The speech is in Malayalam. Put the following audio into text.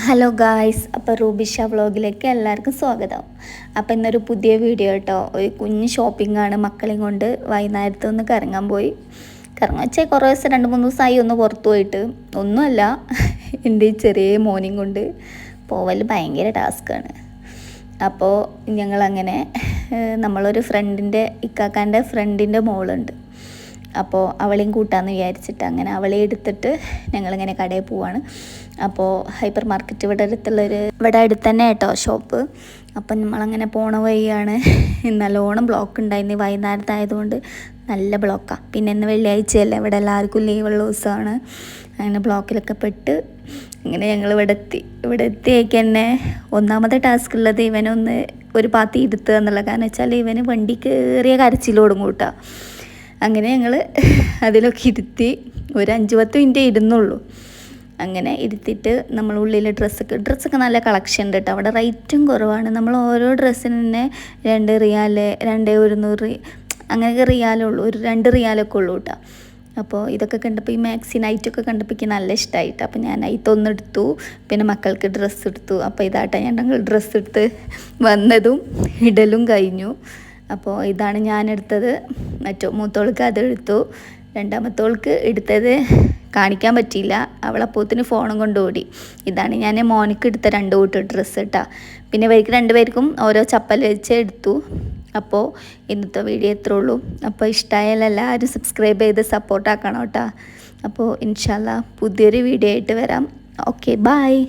ഹലോ ഗായ്സ് അപ്പോൾ റൂബിഷ വ്ളോഗിലേക്ക് എല്ലാവർക്കും സ്വാഗതം. അപ്പോൾ ഇന്നൊരു പുതിയ വീഡിയോ കേട്ടോ. ഒരു കുഞ്ഞ് ഷോപ്പിംഗ് ആണ് മക്കളെയും കൊണ്ട് വൈകുന്നേരത്ത് ഒന്ന് കറങ്ങാൻ പോയി. കറങ്ങാൻ വെച്ചാൽ കുറേ ദിവസം രണ്ട് മൂന്ന് ദിവസമായി ഒന്ന് പുറത്തു പോയിട്ട്. ഒന്നുമല്ല എന്റെ ഈ ചെറിയ മോനെയും കൊണ്ട് പോവൽ ഭയങ്കര ടാസ്ക്കാണ്. അപ്പോൾ ഞങ്ങളങ്ങനെ നമ്മളൊരു ഫ്രണ്ടിന്റെ ഇക്കാക്കാന്റെ ഫ്രണ്ടിന്റെ മോളുണ്ട്. അപ്പോൾ അവളെയും കൂട്ടാന്ന് വിചാരിച്ചിട്ട് അങ്ങനെ അവളെ എടുത്തിട്ട് ഞങ്ങളിങ്ങനെ കടയിൽ പോവാണ്. അപ്പോൾ ഹൈപ്പർ മാർക്കറ്റ് ഇവിടെ അടുത്തുള്ളൊരു ഇവിടെ അടുത്ത് തന്നെ കേട്ടോ ഷോപ്പ്. അപ്പം നമ്മളങ്ങനെ പോണ വഴിയാണ്. നല്ലോണം ബ്ലോക്ക് ഉണ്ടായിരുന്നു വൈകുന്നേരത്തായതുകൊണ്ട് നല്ല ബ്ലോക്കാണ് പിന്നെ ഇന്ന് വെള്ളിയാഴ്ചയല്ലേ. ഇവിടെ എല്ലാവർക്കും ലീവുള്ള ദിവസമാണ്. അങ്ങനെ ബ്ലോക്കിലൊക്കെ പെട്ട് അങ്ങനെ ഞങ്ങൾ ഇവിടെ എത്തി. ഇവിടെ എത്തിയേക്ക് തന്നെ ഒന്നാമത്തെ ടാസ്ക് ഉള്ളത് ഇവനൊന്ന് ഒരു പാത്തി ഇരുത്തുക എന്നുള്ള കാരണം വെച്ചാൽ ഇവന് വണ്ടി കയറിയ കരച്ചിലോടും കൂട്ടാ. അങ്ങനെ ഞങ്ങൾ അതിലൊക്കെ ഇരുത്തി ഒരു അഞ്ച് പത്ത് മിനിറ്റ് ഇരുന്നുള്ളൂ. അങ്ങനെ ഇരുത്തിയിട്ട് നമ്മൾ ഉള്ളിൽ ഡ്രസ്സൊക്കെ ഡ്രസ്സൊക്കെ നല്ല കളക്ഷൻ ഉണ്ട് കേട്ടോ അവിടെ റേറ്റും കുറവാണ്. നമ്മൾ ഓരോ ഡ്രസ്സിന് തന്നെ രണ്ട് റിയാൽ രണ്ട് ഒരുന്നൂറ് അങ്ങനെയൊക്കെ റിയാലുള്ളൂ ഒരു രണ്ട് റിയാലൊക്കെ ഉള്ളൂ കേട്ടോ അപ്പോൾ ഇതൊക്കെ കണ്ടപ്പോൾ ഈ മാക്സി നൈറ്റൊക്കെ കണ്ടപ്പോൾ എനിക്ക് നല്ല ഇഷ്ടമായിട്ട് അപ്പോൾ ഞാൻ നൈറ്റൊന്ന് എടുത്തു. പിന്നെ മക്കൾക്ക് ഡ്രസ്സ് എടുത്തു. അപ്പോൾ ഇതാട്ടെ ഞാൻ ഞങ്ങൾ ഡ്രസ്സ് എടുത്ത് വന്നതും ഇടലും കഴിഞ്ഞു. അപ്പോൾ ഇതാണ് ഞാൻ എടുത്തത് മറ്റോ മൂത്തോൾക്ക് അതെടുത്തു. രണ്ടാമത്തോൾക്ക് എടുത്തത് കാണിക്കാൻ പറ്റിയില്ല. അവളപ്പോത്തിന് ഫോണും കൊണ്ട് ഓടി. ഇതാണ് ഞാൻ മോനിക്ക് എടുത്ത രണ്ട് കൂട്ടം ഡ്രസ്സ് കേട്ടോ. പിന്നെ ഇവർക്ക് രണ്ടുപേർക്കും ഓരോ ചപ്പൽ വെച്ച് എടുത്തു. അപ്പോൾ ഇന്നത്തെ വീഡിയോ എത്ര ഉള്ളൂ. അപ്പോൾ ഇഷ്ടമായാലും എല്ലാവരും സബ്സ്ക്രൈബ് ചെയ്ത് സപ്പോർട്ടാക്കണം കേട്ടോ. അപ്പോൾ ഇൻഷാല്ല പുതിയൊരു വീഡിയോ ആയിട്ട് വരാം. Okay bye